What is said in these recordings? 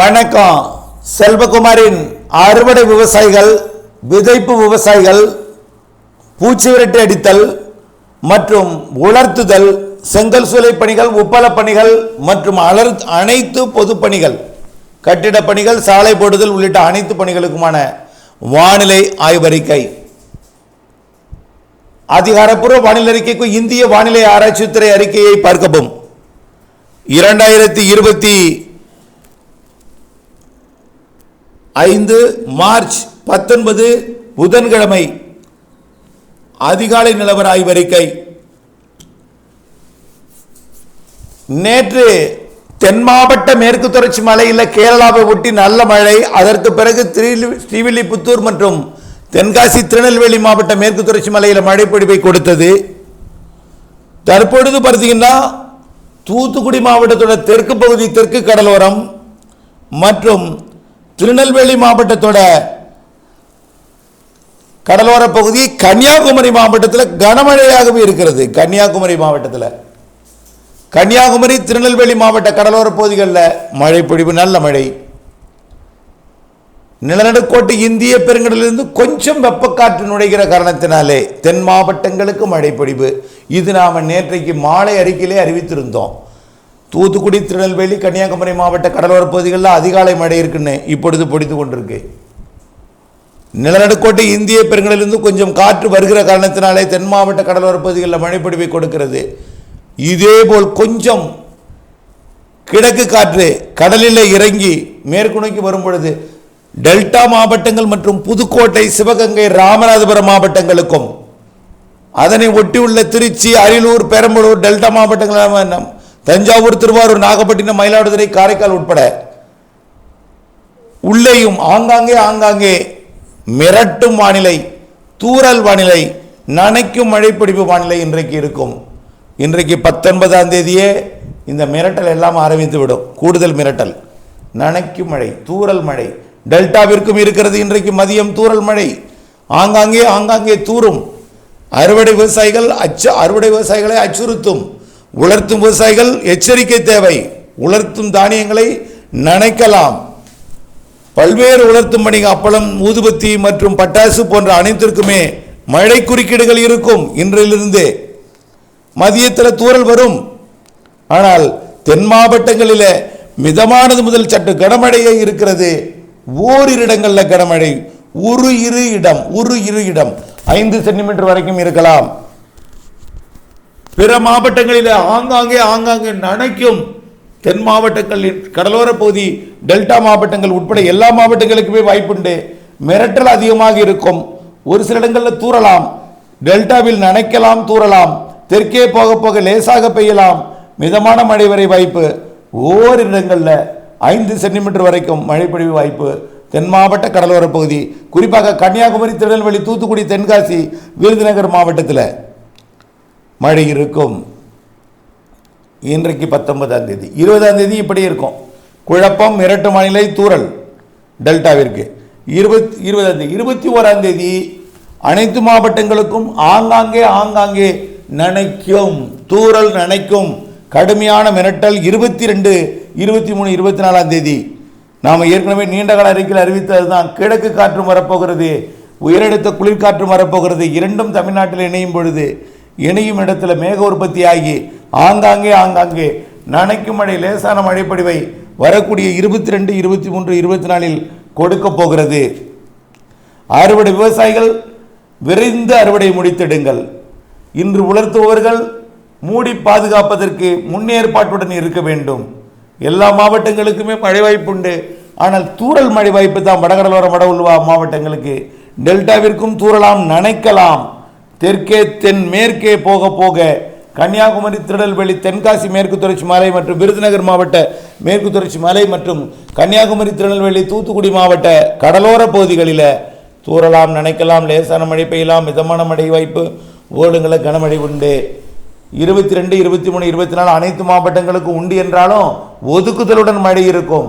வணக்கம். செல்வகுமாரின் அறுவடை விவசாயிகள் விதைப்பு விவசாயிகள் பூச்சி விரட்டி அடித்தல் மற்றும் உலர்த்துதல் செங்கல் சூளை பணிகள் உப்பள பணிகள் மற்றும் அலர் அனைத்து பொது பணிகள் கட்டிட பணிகள் சாலை போடுதல் உள்ளிட்ட அனைத்து பணிகளுக்குமான வானிலை ஆய்வறிக்கை. அதிகாரப்பூர்வ வானிலை அறிக்கைக்கு இந்திய வானிலை ஆராய்ச்சித்துறை அறிக்கையை பார்க்கவும். இரண்டாயிரத்தி இருபத்தி ஐந்து மார்ச் பத்தொன்பது புதன்கிழமை அதிகாலை நிலவர ஆய்வறிக்கை. நேற்று தென் மாவட்ட மேற்கு தொடர்ச்சி மலையில் கேரளாவை ஒட்டி நல்ல மழை அதற்கு பிறகு ஸ்ரீவில்லிபுத்தூர் மற்றும் தென்காசி திருநெல்வேலி மாவட்ட மேற்கு தொடர்ச்சி மலையில் மழை கொடுத்தது. தற்பொழுது பார்த்தீங்கன்னா தூத்துக்குடி மாவட்டத்தோட தெற்கு பகுதி தெற்கு கடலோரம் மற்றும் திருநெல்வேலி மாவட்டத்தோட கடலோர பகுதி கன்னியாகுமரி மாவட்டத்தில் கனமழையாகவே இருக்கிறது. கன்னியாகுமரி மாவட்டத்தில். கன்னியாகுமரி திருநெல்வேலி மாவட்ட கடலோர பகுதிகளில் மழை பொழிவு நல்ல மழை. நிலநடுக்கோட்டு இந்திய பெருங்கடலிலிருந்து கொஞ்சம் வெப்பக்காற்று நுழைகிற காரணத்தினாலே தென் மாவட்டங்களுக்கு மழை பொழிவு. இது நாம் நேற்றைக்கு மாலை அறிக்கையிலே அறிவித்திருந்தோம். தூத்துக்குடி திருநெல்வேலி கன்னியாகுமரி மாவட்ட கடலோர பகுதிகளில் அதிகாலை மழை இருக்குன்னு இப்பொழுது பொடித்து கொண்டிருக்கு. நிலநடுக்கோட்டை இந்திய பெருங்கடலிலிருந்து கொஞ்சம் காற்று வருகிற காரணத்தினாலே தென் மாவட்ட கடலோர பகுதிகளில் மழைப்பொழிவை கொடுக்கிறது. இதேபோல் கொஞ்சம் கிழக்கு காற்று கடலில் இறங்கி மேற்கு நோக்கி வரும் பொழுது டெல்டா மாவட்டங்கள் மற்றும் புதுக்கோட்டை சிவகங்கை ராமநாதபுரம் மாவட்டங்களுக்கும் அதனை ஒட்டியுள்ள திருச்சி அரியலூர் பெரம்பலூர் டெல்டா மாவட்டங்கள் தஞ்சாவூர் திருவாரூர் நாகப்பட்டினம் மயிலாடுதுறை காரைக்கால் உட்பட உள்ளேயும் ஆங்காங்கே ஆங்காங்கே மிரட்டும் வானிலை தூறல் வானிலை நனைக்கும் மழைப்பிடிப்பு வானிலை இன்றைக்கு இருக்கும். இன்றைக்கு பத்தொன்பதாம் தேதியே இந்த மிரட்டல் எல்லாம் ஆரம்பித்து விடும் கூடுதல் மிரட்டல். நனைக்கும் மழை தூரல் மழை. டெல்டாவிற்கும் இருக்கிறது இன்றைக்கு மதியம் தூரல் மழை. ஆங்காங்கே ஆங்காங்கே தூறும். அறுவடை விவசாயிகள் அச்ச அறுவடை விவசாயிகளை அச்சுறுத்தும். உலர்த்தும் விவசாயிகள் எச்சரிக்கை தேவை. உலர்த்தும் தானியங்களை நனைக்கலாம். பல்வேறு உலர்த்தும் பணி அப்பளம் ஊதுபத்தி மற்றும் பட்டாசு போன்ற அனைத்திற்குமே மழை குறுக்கீடுகள் இருக்கும் இன்றிலிருந்து. மதியத்தில் தூரல் வரும். ஆனால் தென் மாவட்டங்களில் மிதமானது முதல் சற்று கனமழையே இருக்கிறது. ஓரிரு இடங்களில் கனமழை. ஒரு இரு இடம் ஒரு இரு இடம். ஐந்து சென்டிமீட்டர் வரைக்கும் இருக்கலாம். பிற மாவட்டங்களில் ஆங்காங்கே ஆங்காங்கே நனைக்கும் தென் மாவட்டங்களின் கடலோர பகுதி டெல்டா மாவட்டங்கள் உட்பட எல்லா மாவட்டங்களுக்குமே வாய்ப்புண்டு. மிரட்டல் அதிகமாக இருக்கும். ஒரு சில இடங்களில் தூறலாம். டெல்டாவில் நனைக்கலாம் தூறலாம். தெற்கே போக போக லேசாக பெய்யலாம். மிதமான மழை வரை வாய்ப்பு. ஓரிரு இடங்களில் ஐந்து சென்டிமீட்டர் வரைக்கும் மழைப்பொழிவு வாய்ப்பு. தென் மாவட்ட கடலோர பகுதி குறிப்பாக கன்னியாகுமரி திருநெல்வேலி தூத்துக்குடி தென்காசி விருதுநகர் மாவட்டத்தில். மழை இருக்கும். இன்றைக்கு பத்தொன்பதாம் தேதி. இருபதாம் தேதி இப்படி இருக்கும். குழப்பம் மிரட்டு மாநிலை தூரல் டெல்டாவிற்கு. இருபத் இருபதாம் தேதி இருபத்தி ஓராம் தேதி அனைத்து மாவட்டங்களுக்கும் ஆங்காங்கே ஆங்காங்கே நனைக்கும். தூறல் நனைக்கும். கடுமையான மிரட்டல் இருபத்தி ரெண்டு இருபத்தி மூணு இருபத்தி நாலாம் தேதி. நாம் ஏற்கனவே நீண்டகால அறிக்கையில் அறிவித்தது தான் கிழக்கு காற்றும் வரப்போகிறது உயரடுத்த குளிர்காற்றும் வரப்போகிறது. இரண்டும் தமிழ்நாட்டில் இணையும் பொழுது இணையும் இடத்துல மேக உற்பத்தி ஆகி ஆங்காங்கே ஆங்காங்கே நனைக்கும் மழை லேசான மழைப்படிவை வரக்கூடிய இருபத்தி ரெண்டு இருபத்தி மூன்று இருபத்தி நாலில் கொடுக்க போகிறது. அறுவடை விவசாயிகள் விரைந்து அறுவடை முடித்திடுங்கள். இன்று உலர்த்துபவர்கள் மூடி பாதுகாப்பதற்கு முன்னேற்பாட்டுடன் இருக்க வேண்டும். எல்லா மாவட்டங்களுக்குமே மழை வாய்ப்புண்டு ஆனால் தூரல் மழை வாய்ப்பு தான் வடகடலோர வட உள்வா மாவட்டங்களுக்கு. டெல்டாவிற்கும் தூறலாம் நனைக்கலாம். தெற்கே தென் மேற்கே போக போக கன்னியாகுமரி திருநெல்வேலி தென்காசி மேற்கு தொடர்ச்சி மலை மற்றும் விருதுநகர் மாவட்ட மேற்கு தொடர்ச்சி மலை மற்றும் கன்னியாகுமரி திருநெல்வேலி தூத்துக்குடி மாவட்ட கடலோர பகுதிகளில் தூறலாம் நினைக்கலாம் லேசான மழை பெய்யலாம் மிதமான மழை வாய்ப்பு ஓடுங்களை கனமழை உண்டு. இருபத்தி ரெண்டு இருபத்தி மூணு இருபத்தி நாலு அனைத்து மாவட்டங்களுக்கும் உண்டு என்றாலும் ஒதுக்குதலுடன் மழை இருக்கும்.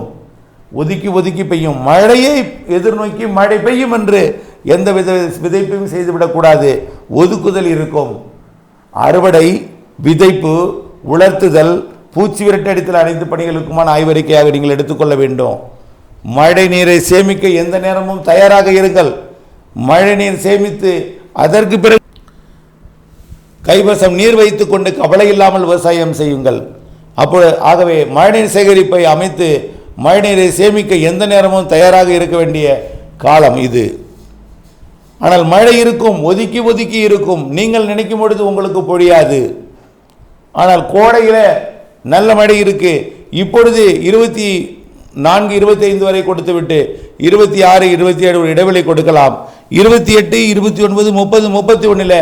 ஒதுக்கி ஒதுக்கி பெய்யும். மழையை எதிர்நோக்கி மழை பெய்யும் என்று எந்த வித விதைப்பையும் செய்துவிடக்கூடாது. ஒதுக்குதல் இருக்கும். அறுவடை விதைப்பு உலர்த்துதல் பூச்சி விரட்டடித்தல் அனைத்து பணிகளுக்குமான ஆய்வறிக்கையாக நீங்கள் எடுத்துக்கொள்ள வேண்டும். மழை நீரை சேமிக்க எந்த நேரமும் தயாராக இருங்கள். மழை நீர் சேமித்து அதற்கு பிறகு கைவசம் நீர் வைத்து கொண்டு கவலை இல்லாமல் விவசாயம் செய்யுங்கள். அப்போ ஆகவே மழைநீர் சேகரிப்பை அமைத்து மழைநீரை சேமிக்க எந்த நேரமும் தயாராக இருக்க வேண்டிய காலம் இது. ஆனால் மழை இருக்கும் ஒதுக்கி ஒதுக்கி இருக்கும். நீங்கள் நினைக்கும் பொழுது உங்களுக்கு பொழியாது. ஆனால் கோடையில் நல்ல மழை இருக்கு. இப்பொழுது இருபத்தி நான்கு இருபத்தி ஐந்து வரை கொடுத்து விட்டு இருபத்தி ஆறு இருபத்தி ஏழு இடைவெளி கொடுக்கலாம். இருபத்தி எட்டு இருபத்தி ஒன்பது முப்பது முப்பத்தி ஒன்றில்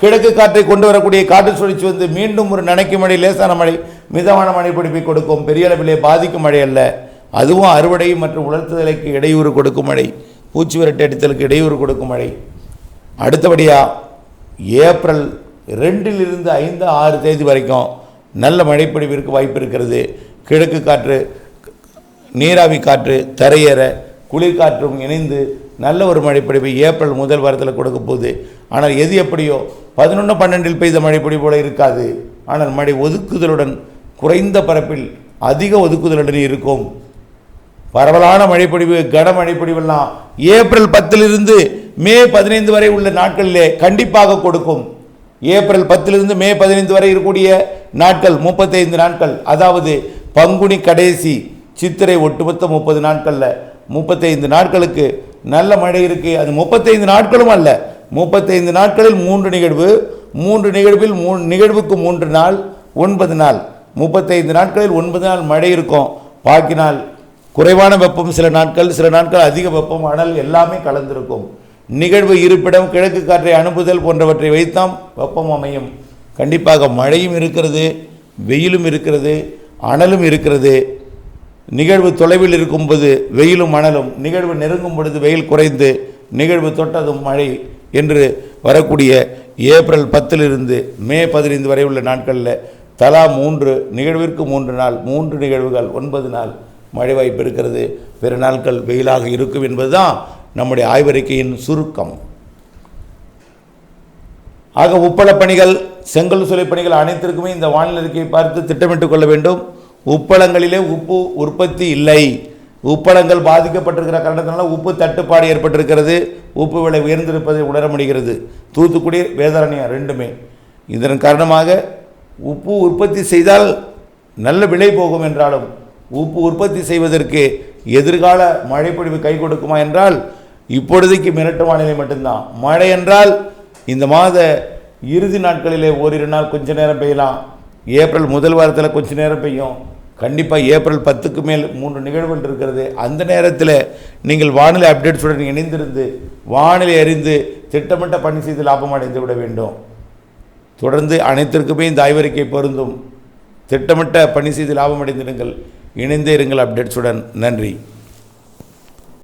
கிழக்கு காற்றை கொண்டு வரக்கூடிய காற்று சுழற்சி வந்து மீண்டும் ஒரு நனைக்கும் மழை லேசான மழை மிதமான மழை பிடிப்பை கொடுக்கும். பெரிய அளவிலே பாதிக்கும் மழை அல்ல. அதுவும் அறுவடை மற்றும் உலர்த்துதலைக்கு இடையூறு கொடுக்கும் மழை. பூச்சி விரட்டு அடித்தலுக்கு இடையூறு கொடுக்கும் மழை. அடுத்தபடியாக ஏப்ரல் ரெண்டிலிருந்து ஐந்து ஆறு தேதி வரைக்கும் நல்ல மழைப்பொழிவிற்கு வாய்ப்பு இருக்கிறது. கிழக்கு காற்று நீராவி காற்று தரையேற குளிர்காற்றும் இணைந்து நல்ல ஒரு மழைப்பொழிவு ஏப்ரல் முதல் வாரத்தில் கொடுக்க போகுது. ஆனால் எது எப்படியோ பதினொன்று பன்னெண்டில் பெய்த மழைப்பொழி போல இருக்காது. ஆனால் மழை ஒதுக்குதலுடன் குறைந்த பரப்பில் அதிக ஒதுக்குதலுடன் இருக்கும். பரவலான மழைப்பொழிவு கன மழைப்பொழிவெல்லாம் ஏப்ரல் பத்திலிருந்து மே பதினைந்து வரை உள்ள நாட்களிலே கண்டிப்பாக கொடுக்கும். ஏப்ரல் பத்திலிருந்து மே பதினைந்து வரை இருக்கக்கூடிய நாட்கள் முப்பத்தைந்து நாட்கள். அதாவது பங்குனி கடைசி சித்திரை ஒட்டுமொத்த முப்பது நாட்களில். முப்பத்தைந்து நாட்களுக்கு நல்ல மழை இருக்குது அது முப்பத்தைந்து நாட்களும் அல்ல. முப்பத்தைந்து நாட்களில் மூன்று நிகழ்வு மூன்று நிகழ்வில் மூ நிகழ்வுக்கு மூன்று நாள் ஒன்பது நாள். முப்பத்தைந்து நாட்களில் ஒன்பது நாள் மழை இருக்கும். பாக்கி நாள் குறைவான வெப்பம் சில நாட்கள் சில நாட்கள் அதிக வெப்பம் அனல் எல்லாமே கலந்திருக்கும். நிகழ்வு இருப்பிடம் கிழக்கு காற்றை அனுப்புதல் போன்றவற்றை வைத்தாம் வெப்பம் அமையும். கண்டிப்பாக மழையும் இருக்கிறது வெயிலும் இருக்கிறது அனலும் இருக்கிறது. நிகழ்வு தொலைவில் இருக்கும்போது வெயிலும் அனலும் நிகழ்வு நெருங்கும் பொழுது வெயில் குறைந்து நிகழ்வு தொட்டதும் மழை என்று வரக்கூடிய ஏப்ரல் பத்திலிருந்து மே பதினைந்து வரை உள்ள நாட்களில் தலா மூன்று நிகழ்விற்கு மூன்று நாள் மூன்று நிகழ்வுகள் ஒன்பது நாள். மழை வாய்ப்பு இருக்கிறது பிற நாட்கள் வெயிலாக இருக்கும் என்பதுதான் நம்முடைய ஆய்வறிக்கையின் சுருக்கம். ஆக உப்பளப் பணிகள் செங்கல் சுலை பணிகள் அனைத்திற்குமே இந்த வானிலை அறிக்கையை பார்த்து திட்டமிட்டுக் கொள்ள வேண்டும். உப்பளங்களிலே உப்பு உற்பத்தி இல்லை. உப்பளங்கள் பாதிக்கப்பட்டிருக்கிற காரணத்தினால உப்பு தட்டுப்பாடு ஏற்பட்டிருக்கிறது. உப்பு விலை உயர்ந்திருப்பதை உணர முடிகிறது. தூத்துக்குடி வேதாரண்யம் ரெண்டுமே இதன் காரணமாக உப்பு உற்பத்தி செய்தால் நல்ல விலை போகும் என்றாலும் உப்பு உற்பத்தி செய்வதற்கு எதிர்கால மழைப்பொழிவு கை கொடுக்குமா என்றால் இப்பொழுதைக்கு மிரட்டு வானிலை மட்டும்தான். மழை என்றால் இந்த மாத இறுதி நாட்களிலே ஓரிரு நாள் கொஞ்ச நேரம் பெய்யலாம். ஏப்ரல் முதல் வாரத்தில் கொஞ்ச நேரம் பெய்யும். கண்டிப்பாக ஏப்ரல் பத்துக்கு மேல் மூன்று நிகழ்வுகள் இருக்கிறது. அந்த நேரத்தில் நீங்கள் வானிலை அப்டேட்ஸுடன் இணைந்திருந்து வானிலை அறிந்து திட்டமிட்ட பணி செய்து லாபம் அடைந்து விட வேண்டும். தொடர்ந்து அனைத்திற்குமே இந்த ஆய்வறிக்கை பொருந்தும். திட்டமிட்ட பணி செய்து லாபம் அடைந்திடுங்கள். இணைந்தே இருங்கள் அப்டேட்ஸுடன். நன்றி.